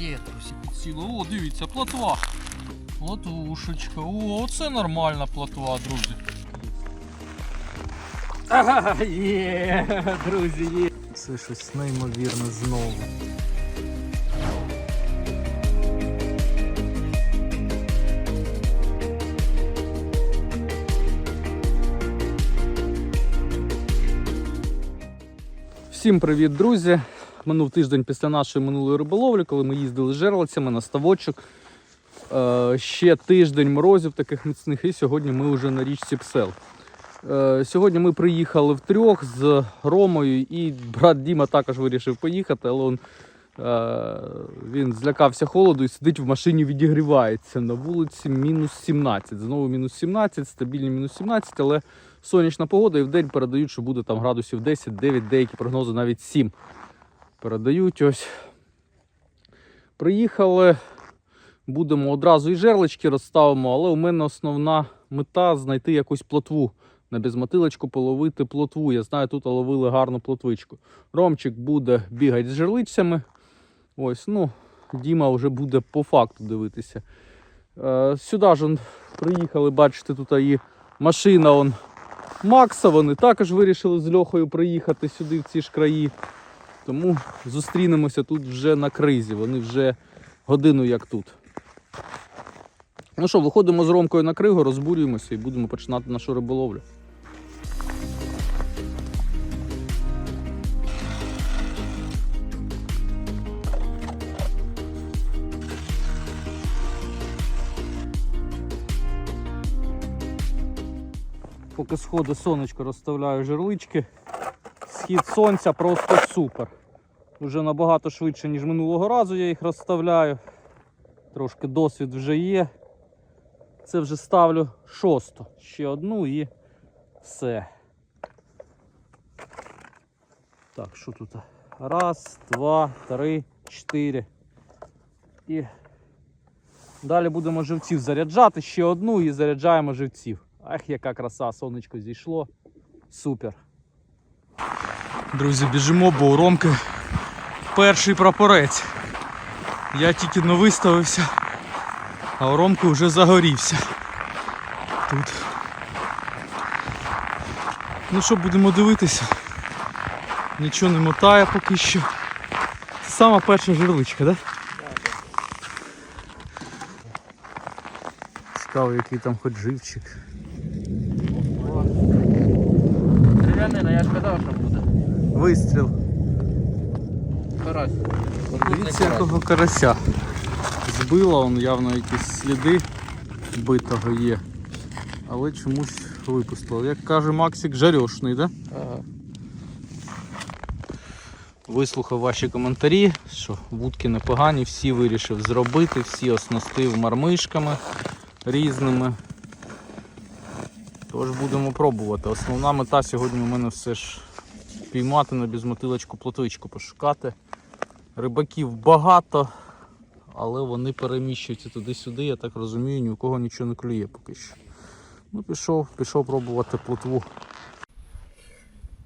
є, друзі, підсіло. О, дивіться, плотва. Плотвушечка. О, це нормальна плотва, друзі. Ага, є, друзі, є. Це щось неймовірне знову. Всім привіт, друзі! Минув тиждень після нашої минулої риболовлі, коли ми їздили з жерлицями на ставочок. Е, ще тиждень морозів таких міцних, і сьогодні ми вже на річці Псел. Е, Сьогодні ми приїхали втрьох з Ромою, і брат Діма також вирішив поїхати, але он, е, він злякався холоду і сидить в машині, відігрівається. На вулиці мінус 17. Знову мінус 17, стабільні мінус 17, але сонячна погода і в день передають, що буде там градусів 10, 9, деякі прогнози навіть 7. Передають ось. Приїхали. Будемо одразу і жерлички розставимо, але у мене основна мета знайти якусь плотву. На безмотилочку половити плотву. Я знаю, тут ловили гарну плотвичку. Ромчик буде бігати з жерлицями. Ось, ну, Діма вже буде по факту дивитися. Е, сюди ж он, приїхали, бачите, тут і машина он, Макса. Вони також вирішили з Льохою приїхати сюди, в ці ж краї. Тому зустрінемося тут вже на кризі. Вони вже годину як тут. Ну що, виходимо з Ромкою на кригу, розбурюємося і будемо починати нашу риболовлю. Поки сходить сонечко, розставляю жерлички. Схід сонця просто супер. Уже набагато швидше, ніж минулого разу я їх розставляю. Трошки досвід вже є. Це вже ставлю шосту. Ще одну і все. Так, що тут? Раз, два, три, чотири. І далі будемо живців заряджати. Ще одну і заряджаємо живців. Ах, яка краса, сонечко зійшло. Супер. Друзі, біжимо, бо у Ромки перший прапорець. Я тільки но виставився, а у Ромки вже загорівся. Тут. Ну що, будемо дивитися. Нічого не мотає поки що. Це сама перша жерличка, так? Да? Цікаво, який там хоч живчик. Дерев'янина, я ж казав, що. Вистріл. Карась. Дивіться, якого карася. Збила, он явно якісь сліди битого є. Але чомусь випустила. Як каже Максик, жарьошний, да? Ага. Вислухав ваші коментарі, що вудки непогані, всі вирішив зробити, всі оснастив мармишками різними. Тож будемо пробувати. Основна мета сьогодні у мене все ж піймати на безмотилочку плотвичку, пошукати. Рибаків багато, але вони переміщуються туди-сюди, я так розумію, ні у кого нічого не клює поки що. Ну, пішов, пішов пробувати плотву.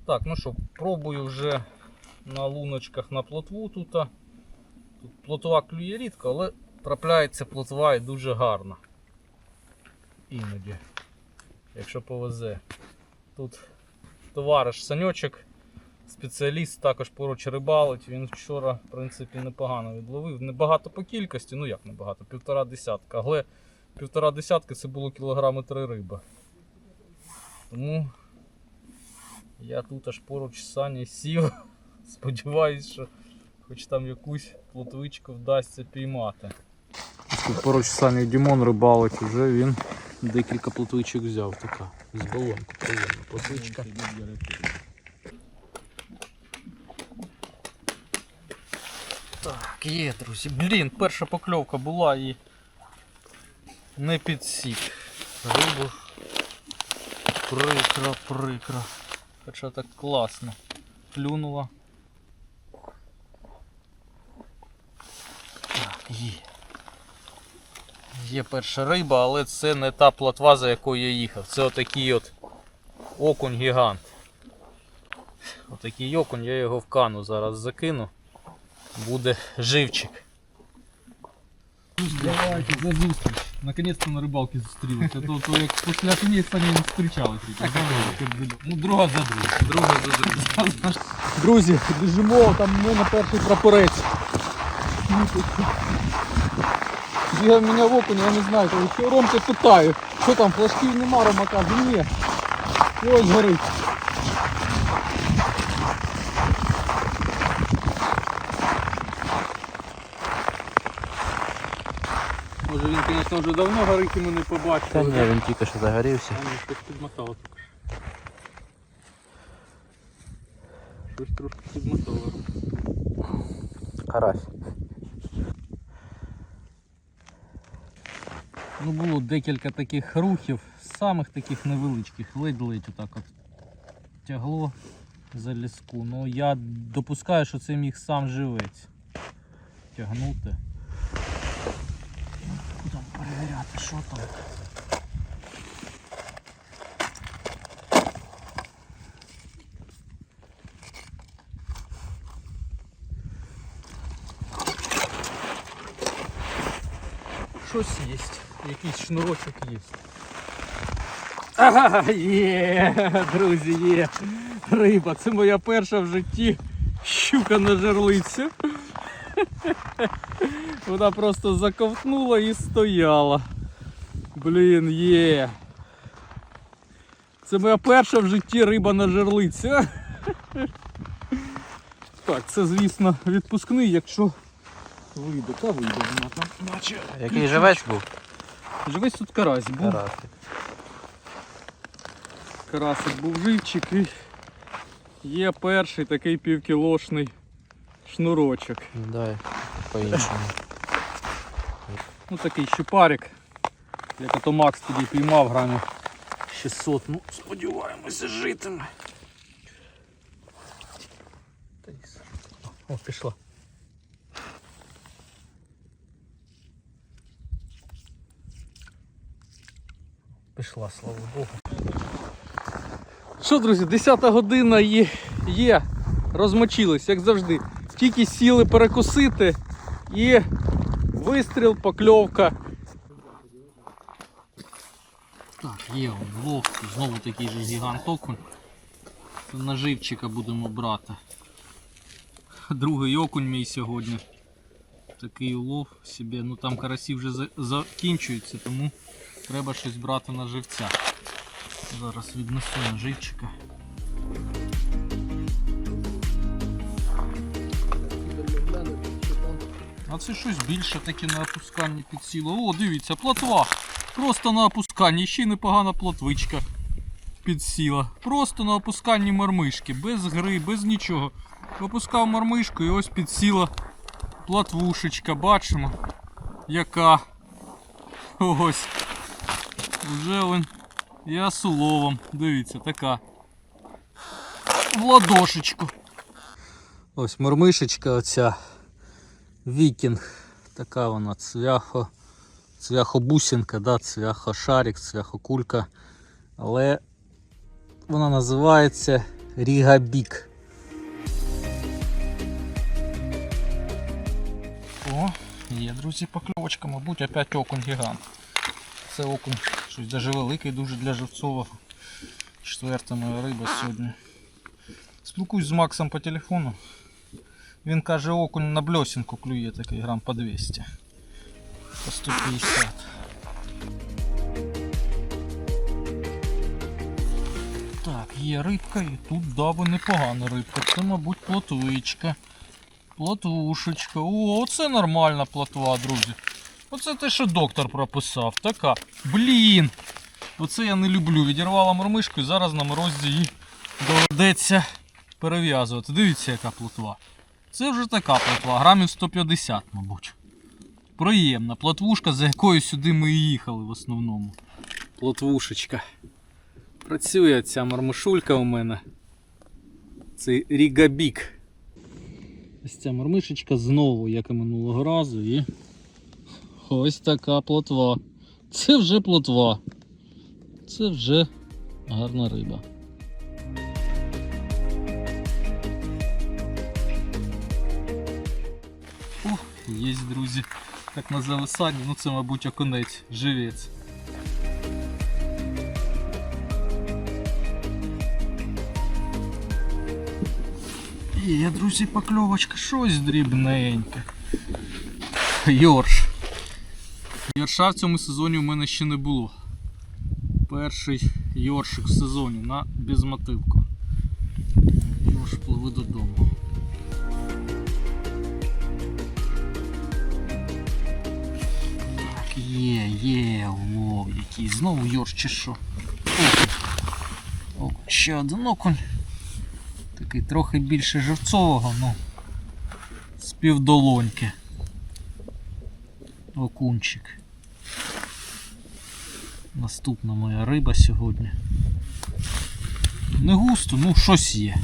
Так, ну що, пробую вже на луночках на плотву тут. Тут плотва клює рідко, але трапляється плотва і дуже гарна. Іноді, якщо повезе. Тут товариш Саньочок, спеціаліст також поруч рибалить. Він вчора, в принципі, непогано відловив. Небагато по кількості, ну як небагато, півтора десятка. Але півтора десятки це було кілограми три риби. Тому я тут аж поруч з Сані сів. Сподіваюсь, що хоч там якусь плотвичку вдасться піймати. Тут поруч Сані Дімон рибалить, вже він декілька плотвичок взяв така. З балонку приємна плотвичка. Так, є, друзі. Блін, перша покльовка була і не підсік. Рибу прикро, прикро. Хоча так класно. Клюнула. Так, є. Є перша риба, але це не та плотва, за якою я їхав. Це отакий от окунь гігант. Отакий окунь, я його в кану зараз закину буде живчик. Давайте, за зустріч. Наконец-то на рибалці зустрілися. То, то як після фініста не зустрічались. Ну, друга за друга. Друга за друга. Друзі, біжимо, там в мене перший прапорець. Бігав мене в окуня, я не знаю, що Ромки питаю, що там, флажків нема, Рома каже, ні. Ось горить. Звісно, вже давно горить ми не побачили. Та ні, він тільки що загорівся. Щось підмотало тільки що. Щось трошки підмотало. Карась. Ну було декілька таких рухів, самих таких невеличких, ледь-ледь отак от тягло за ліску. Ну я допускаю, що це міг сам живець тягнути. Перевіряти, що там. Щось є, якийсь шнурочок є. Ага, є, друзі, є. Риба, це моя перша в житті щука на жерлицю. Вона просто заковтнула і стояла. Блін, є. Це моя перша в житті риба на жерлицю. Так, це, звісно, відпускний, якщо вийде. Та вийде вона там. Наче. Який живець був? Живець тут карась був. Карасик. Карасик був живчик і є перший такий півкілошний шнурочок. Ну дай по-іншому. Ну такий щупарик. Як ото Макс тоді піймав грамів 600. Ну, сподіваємося, житиме. О, пішла. Пішла, слава Богу. Що, друзі, 10 година є, є. Розмочились, як завжди. Тільки сіли перекусити і вистріл, покльовка. Так, є влог, знову такий же гігант окунь. Наживчика будемо брати. Другий окунь мій сьогодні. Такий улов собі. Ну там карасі вже закінчуються, тому треба щось брати на живця. Зараз віднесу наживчика. А це щось більше таке на опусканні підсіло. О, дивіться, плотва. Просто на опусканні, ще й непогана плотвичка підсіла. Просто на опусканні мармишки, без гри, без нічого. Опускав мармишку і ось підсіла платвушечка. Бачимо, яка. Ось. Вже він. Я з уловом. Дивіться, така. В ладошечку. Ось мормишечка оця. Вікінг. Така вона цвяхо. Цвяхобусинка, да, цвяхошарик, цвяхокулька. Але вона називається Рігабік. О, є, друзі, покльовочка, мабуть, опять окунь гігант. Це окунь щось дуже великий, дуже для живцового. Четверта моя риба сьогодні. Спілкуюсь з Максом по телефону. Він каже, окунь на бльосінку клює такий грам по 200. По 150. Так, є рибка і тут даби непогана рибка. Це, мабуть, плотвичка. Плотвушечка. О, це нормальна плотва, друзі. Оце те, що доктор прописав. Така. Блін. Оце я не люблю. Відірвала мормишку і зараз на морозі її доведеться перев'язувати. Дивіться, яка плотва. Це вже така плотва, грамів 150, мабуть. Приємна плотвушка, за якою сюди ми і їхали в основному. Плотвушечка. Працює ця мармишулька у мене. Це Рігабік. Ось ця мормишечка знову, як і минулого разу, і ось така плотва. Це вже плотва. Це вже гарна риба. Є, друзі. Так на зависанні, ну це, мабуть, окунець, живець. Є, друзі, покльовочка, щось дрібненьке. Йорш. Йорша в цьому сезоні у мене ще не було. Перший йоршик в сезоні на безмотивку. Йорш пливе додому. Є, є, о, який знову йорш що. Окунь, ще один окунь. Такий трохи більше живцового, ну з півдолоньки. Окунчик. Наступна моя риба сьогодні. Не густо, ну щось є.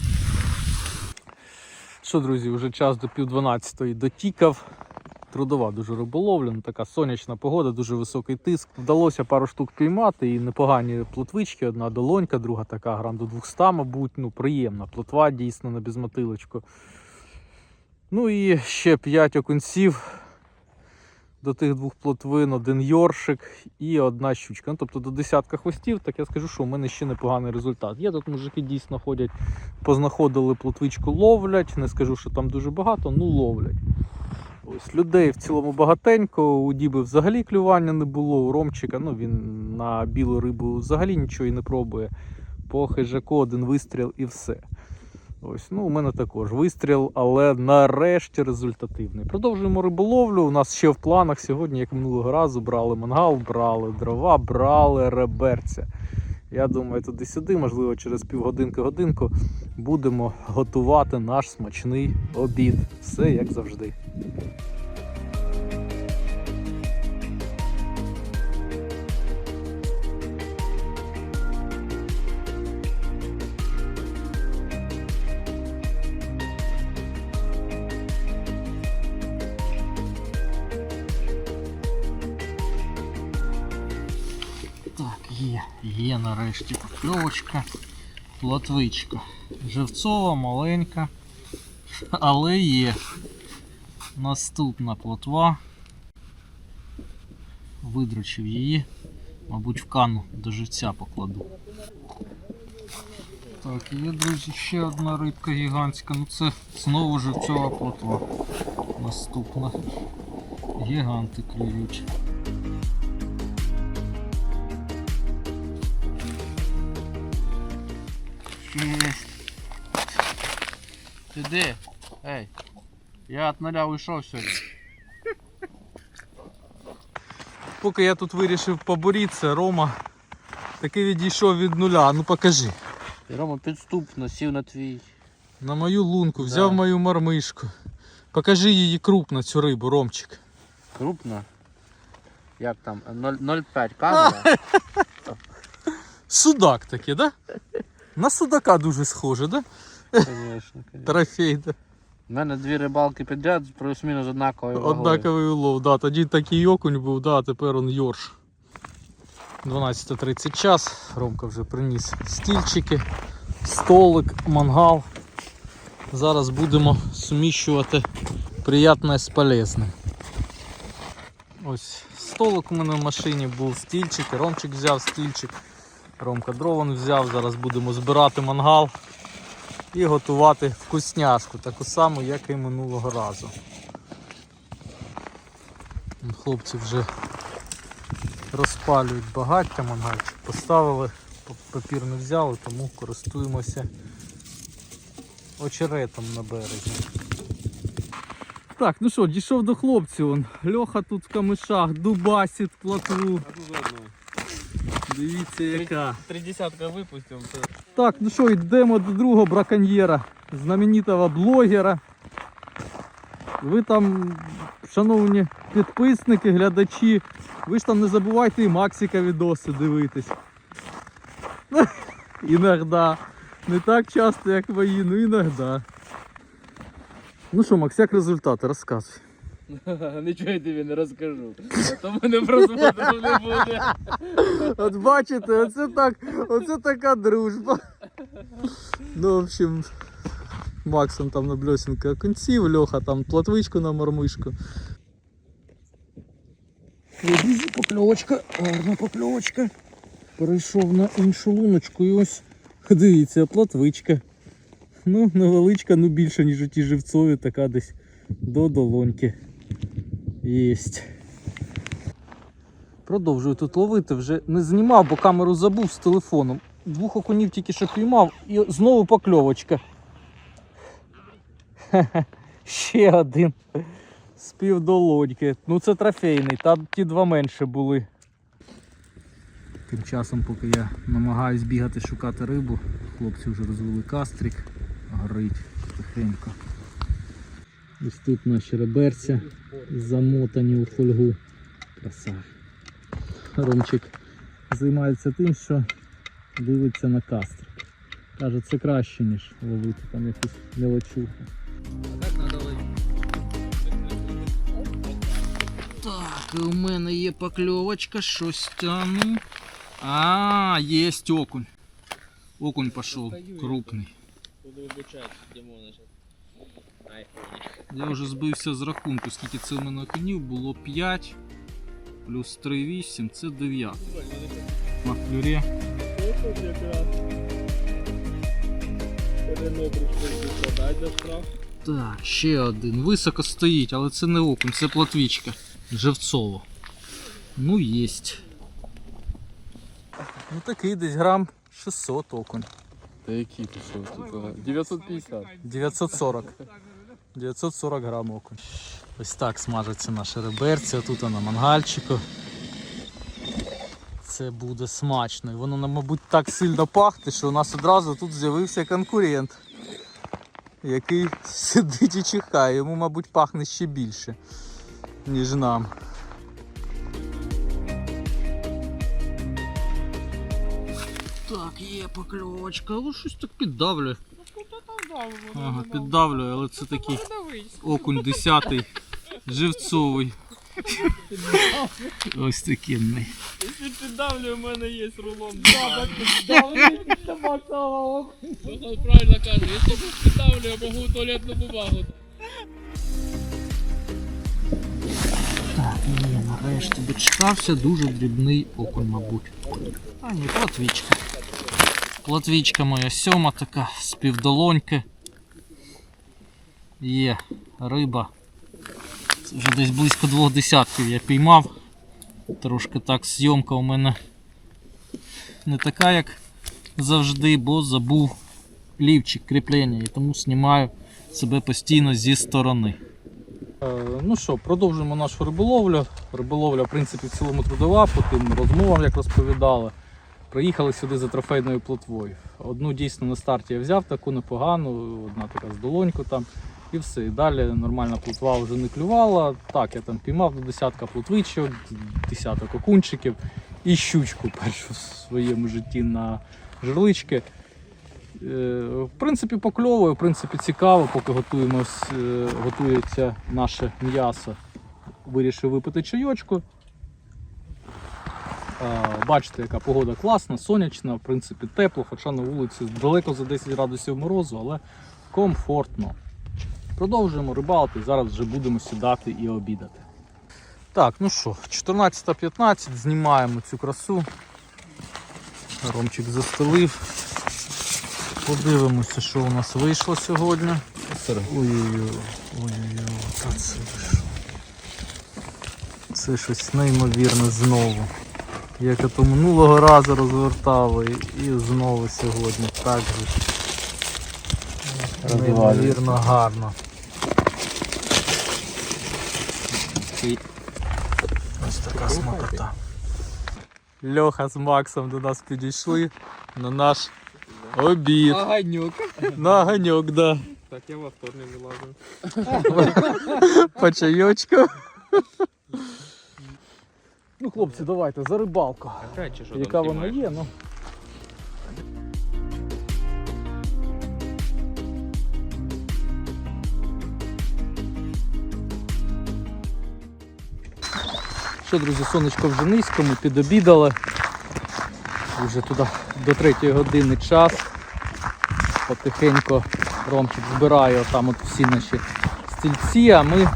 Що, друзі, вже час до пів дванадцятої дотікав. Трудова дуже риболовля, ну, така сонячна погода, дуже високий тиск. Вдалося пару штук піймати і непогані плотвички. Одна долонька, друга така грам до 200, мабуть. Ну, приємна. Плотва дійсно на безмотилочку. Ну і ще 5 окунців до тих двох плотвин, один йоршик і одна щучка. Ну, тобто до десятка хвостів, так я скажу, що у мене ще непоганий результат. Є тут мужики дійсно ходять, познаходили плотвичку, ловлять. Не скажу, що там дуже багато, ну ловлять. Ось людей в цілому багатенько. У Діби взагалі клювання не було. У Ромчика, ну він на білу рибу взагалі нічого і не пробує. По хижаку один вистріл і все. Ось, ну, у мене також вистріл, але нарешті результативний. Продовжуємо риболовлю. У нас ще в планах сьогодні, як минулого разу, брали мангал, брали дрова, брали реберця. Я думаю, туди-сюди, можливо, через півгодинки-годинку будемо готувати наш смачний обід. Все як завжди. Є, є нарешті покльовочка, плотвичка. Живцова, маленька, але є. Наступна плотва. Видручив її, мабуть, в кану до живця покладу. Так, є, друзі, ще одна рибка гігантська. Ну це знову живцова плотва. Наступна. Гіганти клюють. Ти де? Ей. Я від нуля уйшов сьогодні. Поки я тут вирішив поборітися, Рома таки відійшов від нуля. Ну покажи. Рома підступно сів на твій. На мою лунку, взяв Да. мою мармишку. Покажи її крупно, цю рибу, Ромчик. Крупно. Як там? 0,5 камера? Судак таке, да? На судака дуже схоже, да? Звісно, звісно. Трофей, да? У мене дві рибалки підряд, плюс-мінус однакової вагою. Однаковий улов, да. Тоді такий окунь був, да, тепер он йорш. 12.30 час. Ромка вже приніс стільчики, столик, мангал. Зараз будемо суміщувати приятне з полезним. Ось столик у мене в машині був, стільчик, Ромчик взяв стільчик, Ромка дровон взяв. Зараз будемо збирати мангал і готувати вкусняшку, таку саму, як і минулого разу. Хлопці вже розпалюють багаття, мангальчик поставили, папір не взяли, тому користуємося очеретом на березі. Так, ну що, дійшов до хлопців. Он. Льоха тут в камишах, дубасить платву. Дивіться яка. Три десятка випустив. Так, ну що, йдемо до другого браконьєра, знаменитого блогера. Ви там, шановні підписники, глядачі, ви ж там не забувайте і Максика відоси дивитись. Іногда. Не так часто, як мої, ну іногда. Ну що, Макс, як результати? Розказуй. Нічого я тобі не розкажу. То мене просмотру не буде. От бачите, оце так, оце така дружба. Ну, в общем, Максом там на бльосінка окунців, Льоха там платвичку на мормишку. Покльовочка, гарна покльовочка. Перейшов на іншу луночку і ось, дивіться, платвичка. Ну, невеличка, ну більше, ніж у ті живцові, така десь до долоньки. Єсть. Продовжую тут ловити, вже не знімав, бо камеру забув з телефоном. Двох окунів тільки що піймав і знову покльовочка. Ще один. З півдолоньки. Ну це трофейний, там ті два менше були. Тим часом, поки я намагаюсь бігати шукати рибу, хлопці вже розвели кастрик, горить потихеньку. Ось тут наші реберця замотані у фольгу. Краса. Ромчик займається тим, що дивиться на кастрик. Каже, це краще, ніж ловити там якусь мелочуху. Так, і у мене є покльовочка, щось тяну. А, є окунь. Окунь пішов, крупний. Буду вибачати, Дімона зараз. Я вже збився з рахунку, скільки це у мене окунів, було 5 плюс 3, 8, це 9. На флюрі. Так, ще один. Високо стоїть, але це не окунь, це платвічка. Живцово. Ну, єсть. Ну такий десь грам 600 окунь. Які ти що тут? 950. 940. 940 грам окунь. Ось так смажаться наші реберці, тут на мангальчику. Це буде смачно. І воно, мабуть, так сильно пахне, що у нас одразу тут з'явився конкурент, який сидить і чихає. Йому, мабуть, пахне ще більше, ніж нам. Є покльовочка, але щось так піддавлює. Ага, піддавлює, але це такий окунь 10 живцовий. Ось такий. Якщо піддавлю, у мене є рулон. Правильно каже, якщо піддавлю, я можу туалетну бумагу. Так, ні, нарешті дочекався, дуже дрібний окунь, мабуть. А ні, платвічка. Платвічка моя сьома така, з півдолоньки. Є риба. Це вже десь близько двох десятків я піймав. Трошки так зйомка у мене не така, як завжди, бо забув лівчик кріплення і тому знімаю себе постійно зі сторони. Ну що, продовжуємо нашу риболовлю. Риболовля, в принципі, в цілому трудова, по тим розмовам, як розповідали. Приїхали сюди за трофейною плотвою. Одну дійсно на старті я взяв таку непогану, одна така з долоньку там. І все. І далі нормальна плотва вже не клювала. Так, я там піймав до десятка плотвичок, десяток окунчиків і щучку першу в своєму житті на жерлички. Е, В принципі, покльовує, в принципі, цікаво, поки готуємось, е, готується наше м'ясо. Вирішив випити чайочку. Е, Бачите, яка погода класна, сонячна, в принципі, тепло, хоча на вулиці далеко за 10 градусів морозу, але комфортно. Продовжуємо рибалити, зараз вже будемо сідати і обідати. Так, ну що, 14.15, знімаємо цю красу. Ромчик застелив. Подивимося, що у нас вийшло сьогодні. Ой-ой-ой, це ви що? Це щось неймовірне знову. Як я то минулого разу розвертав і, і знову сьогодні так же. ж. Неймовірно гарно. Ось така смакота. Льоха з Максом до нас підійшли на наш обід. Аганюк. На огонек, да. Так, я во вторник вилазив. По чайочку. Ну, хлопці, давайте за рибалку. Що Яка вона є, ну. Що, друзі, сонечко вже низько, ми підобідали. Вже туди до 3 години час. Потихеньку Ромчик збирає там от всі наші стільці, а ми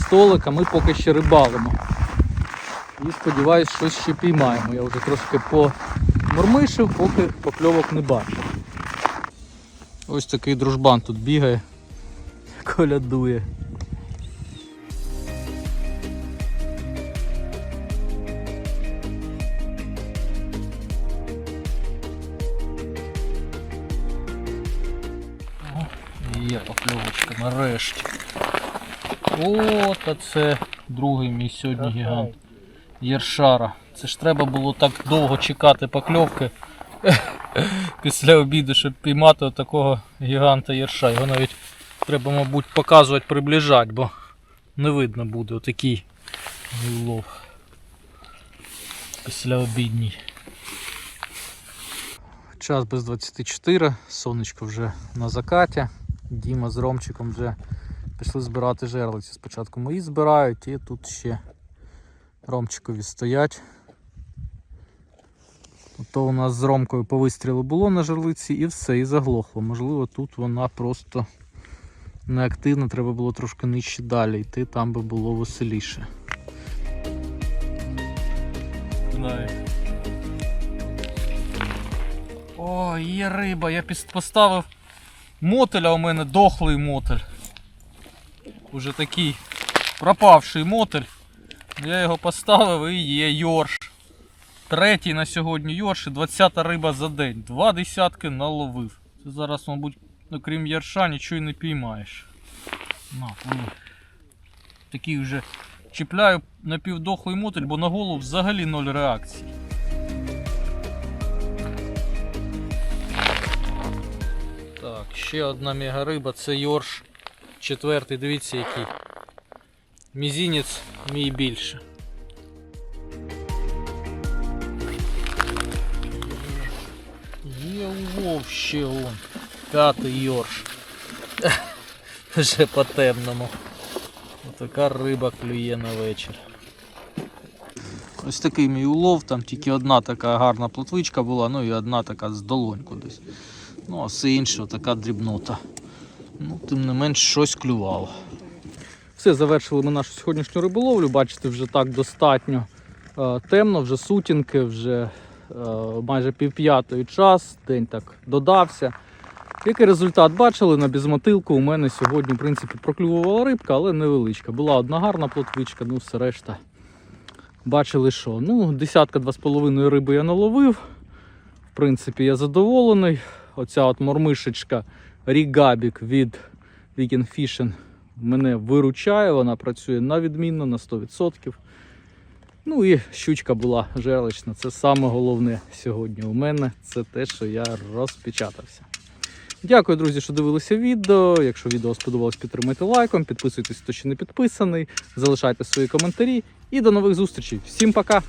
столик, а ми поки ще рибалимо. І сподіваюсь, щось ще піймаємо. Я вже трошки помормишив, поки покльовок не бачу. Ось такий дружбан тут бігає, колядує. Є покльовочка нарешті. О, та це другий мій сьогодні гігант. Єршара. Це ж треба було так довго чекати покльовки після обіду, щоб піймати такого гіганта єрша. Його навіть треба, мабуть, показувати, приближати, бо не видно буде отакий улов. Після обідній. Час без 24, сонечко вже на закаті. Діма з Ромчиком вже пішли збирати жерлиці. Спочатку мої збирають і тут ще Ромчикові стоять. То у нас з Ромкою по вистрілу було на жерлиці і все, і заглохло. Можливо, тут вона просто неактивна, треба було трошки нижче далі йти, там би було веселіше. О, є риба. Я поставив мотеля у мене дохлий мотель. Уже такий пропавший мотель. Я його поставив і є йорш. Третій на сьогодні йорш і 20 риба за день. Два десятки наловив. Це зараз, мабуть, окрім ярша нічого й не піймаєш. На. Такий вже чіпляю напівдохлий мотель, бо на голову взагалі ноль реакції. Так, ще одна мегариба, це Йорш четвертий, дивіться який. Мізінець мій більше. Є улов ще он. П'ятий Йорш. Вже по темному. Отака риба клює на вечір. Ось такий мій улов, там тільки одна така гарна плотвичка була, ну і одна така з долоньку десь. Ну, а все інше така дрібнота. Ну, тим не менш щось клювало. Все, завершили ми нашу сьогоднішню риболовлю. Бачите, вже так достатньо е, темно, вже сутінки, вже е, майже півп'ятої час, день так додався. Який результат бачили на безмотилку? У мене сьогодні, в принципі, проклювувала рибка, але невеличка. Була одна гарна плотвичка, ну все решта. Бачили, що ну, десятка два з половиною риби я наловив. В принципі, я задоволений. Оця от мормишечка Рігабік від Weekend Fishing мене виручає, вона працює на відмінно на 100%. Ну і щучка була жерлична. Це саме головне сьогодні у мене. Це те, що я розпечатався. Дякую, друзі, що дивилися відео. Якщо відео сподобалось, підтримайте лайком, підписуйтесь, хто ще не підписаний, залишайте свої коментарі і до нових зустрічей. Всім пока!